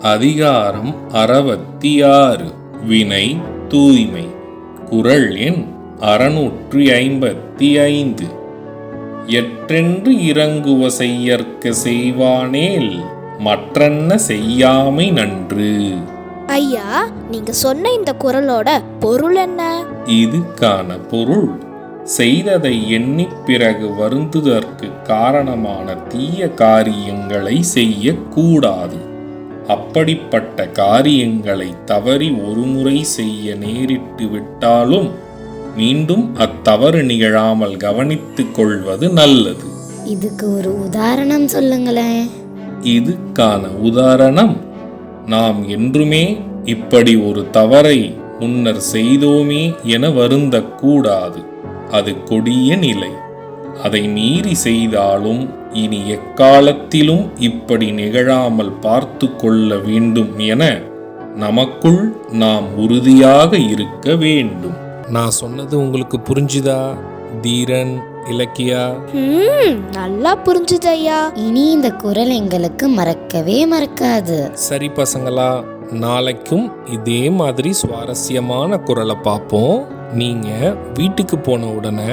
அதிகாரம் அறுபத்தி ஆறு வினை தூய்மை. குரல் எண் அறுநூற்றி ஐம்பத்தி ஐந்து. எற்றென்று இறங்குவ செய்யற்க செய்வானேல் மற்றென்ன செய்யாமை நன்று? ஐயா நீங்க சொன்ன இந்த குரலோட பொருள் என்ன? இதுக்கான பொருள். செய்ததை எண்ணிப் பிறகு வருந்துதற்கு காரணமான தீய காரியங்களை செய்யக்கூடாது. அப்படிப்பட்ட காரியங்களை தவறி ஒருமுறை செய்ய நேரிட்டு விட்டாலும் மீண்டும் அத்தவறு நிகழாமல் கவனித்துக் கொள்வது நல்லது. இதுக்கு ஒரு உதாரணம் சொல்லுங்களேன். இதுக்கான உதாரணம் நாம் என்றுமே இப்படி ஒரு தவறை முன்னர் செய்தோமே என வருந்தக்கூடாது. அது கொடிய நிலை. அதை மீறி செய்தாலும் இனி எக்காலத்திலும் இப்படி நிகழாமல் பார்த்து கொள்ள வேண்டும் என நமக்குள் நாம் உறுதியாக இருக்க வேண்டும். நான் சொன்னது உங்களுக்கு புரிஞ்சுதா தீரன் இலக்கியா? ம் நல்லா புரிஞ்சுது ஐயா இனி இந்த குரல் எங்களுக்கு மறக்கவே மறக்காது. சரி பசங்களா நாளைக்கும் இதே மாதிரி சுவாரஸ்யமான குரலை பார்ப்போம். நீங்க வீட்டுக்கு போன உடனே